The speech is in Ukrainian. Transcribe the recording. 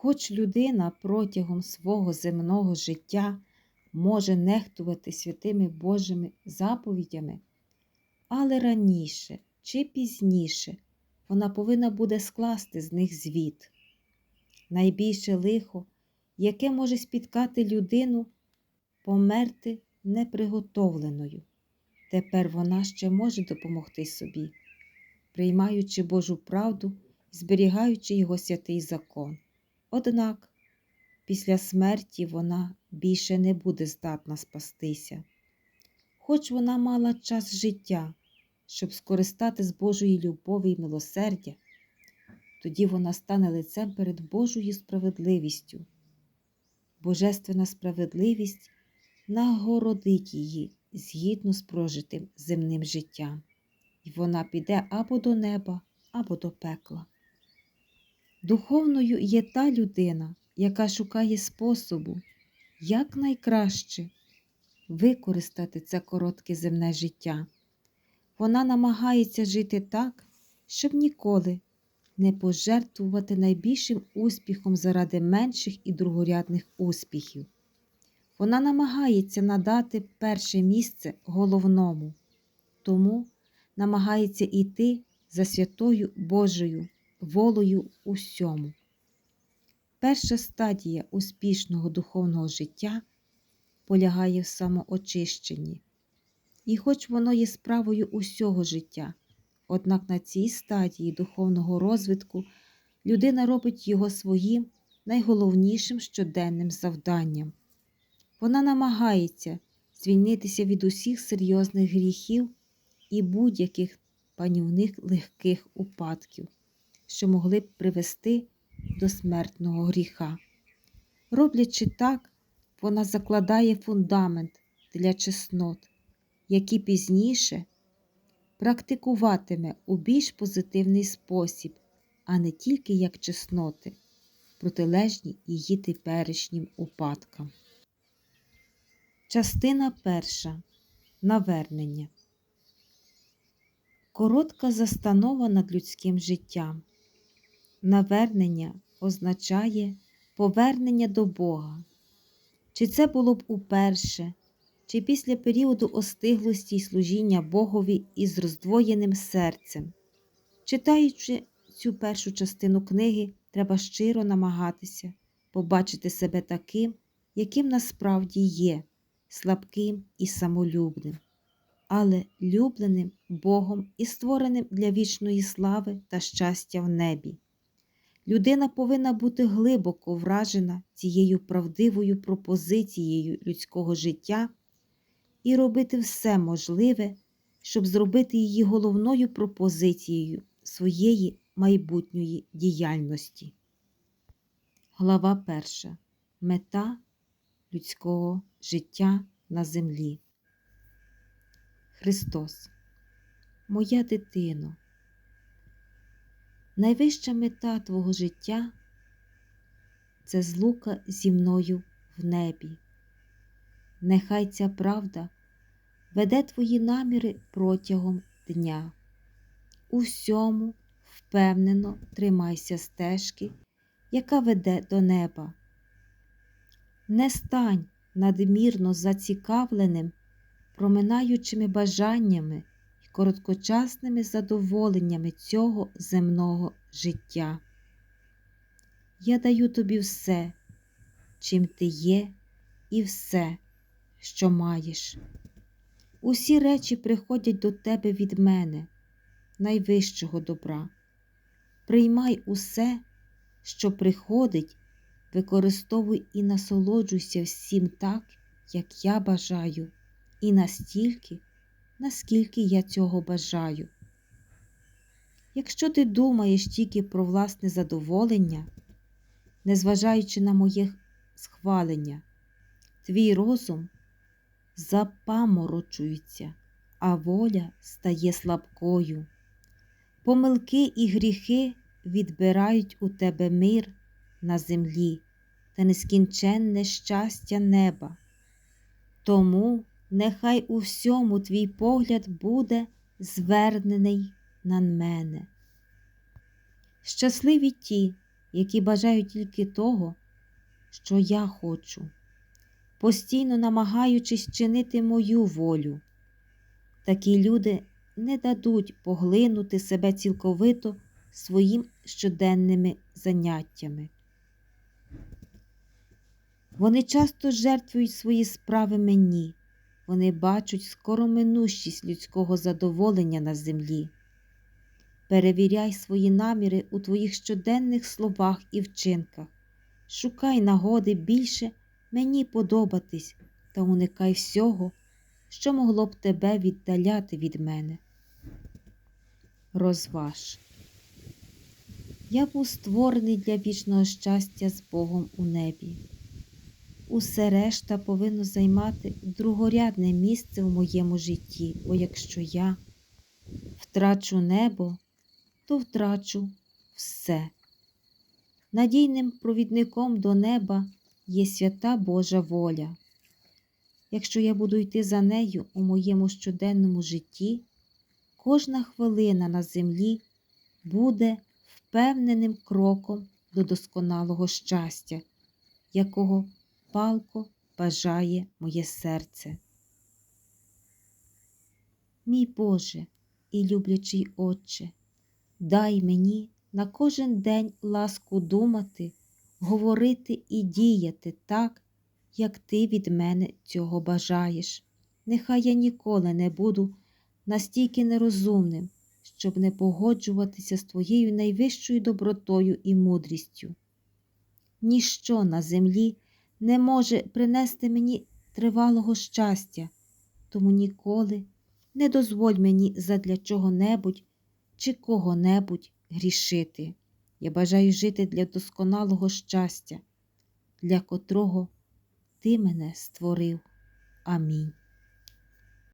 Хоч людина протягом свого земного життя може нехтувати святими Божими заповідями, але раніше чи пізніше вона повинна буде скласти з них звіт. Найбільше лихо, яке може спіткати людину, померти неприготовленою. Тепер вона ще може допомогти собі, приймаючи Божу правду зберігаючи його святий закон. Однак після смерті вона більше не буде здатна спастися, хоч вона мала час життя, щоб скористати з Божої любові і милосердя, тоді вона стане лицем перед Божою справедливістю. Божественна справедливість нагородить її згідно з прожитим земним життям, і вона піде або до неба, або до пекла. Духовною є та людина, яка шукає способу, як найкраще використати це коротке земне життя. Вона намагається жити так, щоб ніколи не пожертвувати найбільшим успіхом заради менших і другорядних успіхів. Вона намагається надати перше місце головному, тому намагається йти за святою Божою волею усьому. Перша стадія успішного духовного життя полягає в самоочищенні. І хоч воно є справою усього життя, однак на цій стадії духовного розвитку людина робить його своїм найголовнішим щоденним завданням. Вона намагається звільнитися від усіх серйозних гріхів і будь-яких панівних легких упадків, що могли б привести до смертного гріха. Роблячи так, вона закладає фундамент для чеснот, які пізніше практикуватиме у більш позитивний спосіб, а не тільки як чесноти, протилежні її теперішнім упадкам. Частина перша. Навернення. Коротка застанова над людським життям. Навернення означає повернення до Бога. Чи це було б уперше, чи після періоду остиглості й служіння Богові із роздвоєним серцем. Читаючи цю першу частину книги, треба щиро намагатися побачити себе таким, яким насправді є, слабким і самолюбним, але любленим Богом і створеним для вічної слави та щастя в небі. Людина повинна бути глибоко вражена цією правдивою пропозицією людського життя і робити все можливе, щоб зробити її головною пропозицією своєї майбутньої діяльності. Глава перша. Мета людського життя на землі. Христос. Моя дитино. Найвища мета твого життя це злука зі мною в небі. Нехай ця правда веде твої наміри протягом дня. Усьому впевнено тримайся стежки, яка веде до неба. Не стань надмірно зацікавленим, проминаючими бажаннями короткочасними задоволеннями цього земного життя. Я даю тобі все, чим ти є, і все, що маєш. Усі речі приходять до тебе від мене, найвищого добра. Приймай усе, що приходить, використовуй і насолоджуйся всім так, як я бажаю, і настільки, наскільки я цього бажаю. Якщо ти думаєш тільки про власне задоволення, незважаючи на моє схвалення, твій розум запаморочується, а воля стає слабкою. Помилки і гріхи відбирають у тебе мир на землі та нескінченне щастя неба. Тому нехай у всьому твій погляд буде звернений на мене. Щасливі ті, які бажають тільки того, що я хочу, постійно намагаючись чинити мою волю. Такі люди не дадуть поглинути себе цілковито своїм щоденними заняттями. Вони часто жертвують свої справи мені, вони бачать скороминущість людського задоволення на землі. Перевіряй свої наміри у твоїх щоденних словах і вчинках, шукай нагоди більше мені подобатись та уникай всього, що могло б тебе віддаляти від мене. Розваж. Я був створений для вічного щастя з Богом у небі. Усе решта повинно займати другорядне місце в моєму житті, бо якщо я втрачу небо, то втрачу все. Надійним провідником до неба є свята Божа воля. Якщо я буду йти за нею у моєму щоденному житті, кожна хвилина на землі буде впевненим кроком до досконалого щастя, якого палко бажає моє серце. Мій Боже і люблячий Отче, дай мені на кожен день ласку думати, говорити і діяти так, як Ти від мене цього бажаєш. Нехай я ніколи не буду настільки нерозумним, щоб не погоджуватися з Твоєю найвищою добротою і мудрістю. Ніщо на землі не може принести мені тривалого щастя, тому ніколи не дозволь мені задля чого-небудь чи кого-небудь грішити. Я бажаю жити для досконалого щастя, для котрого ти мене створив. Амінь.